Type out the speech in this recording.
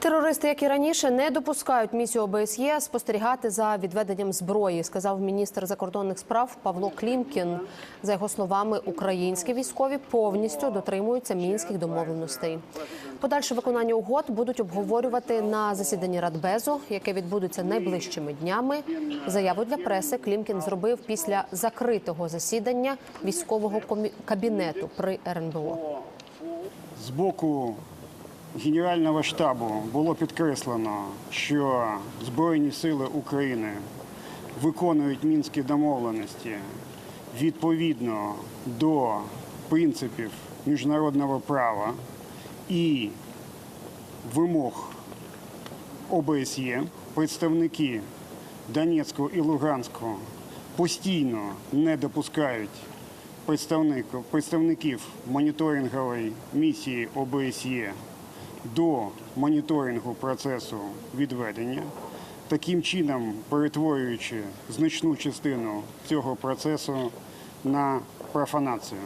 Терористи, як і раніше, не допускають місію ОБСЄ спостерігати за відведенням зброї, сказав міністр закордонних справ Павло Клімкін. За його словами, українські військові повністю дотримуються мінських домовленостей. Подальше виконання угод будуть обговорювати на засіданні Радбезу, яке відбудеться найближчими днями. Заяву для преси Клімкін зробив після закритого засідання військового кабінету при РНБО. З боку Генерального штабу було підкреслено, що Збройні сили України виконують мінські домовленості відповідно до принципів міжнародного права і вимог ОБСЄ. Представники Донецького і Луганського постійно не допускають представників моніторингової місії ОБСЄ до моніторингу процесу відведення, таким чином перетворюючи значну частину цього процесу на профанацію.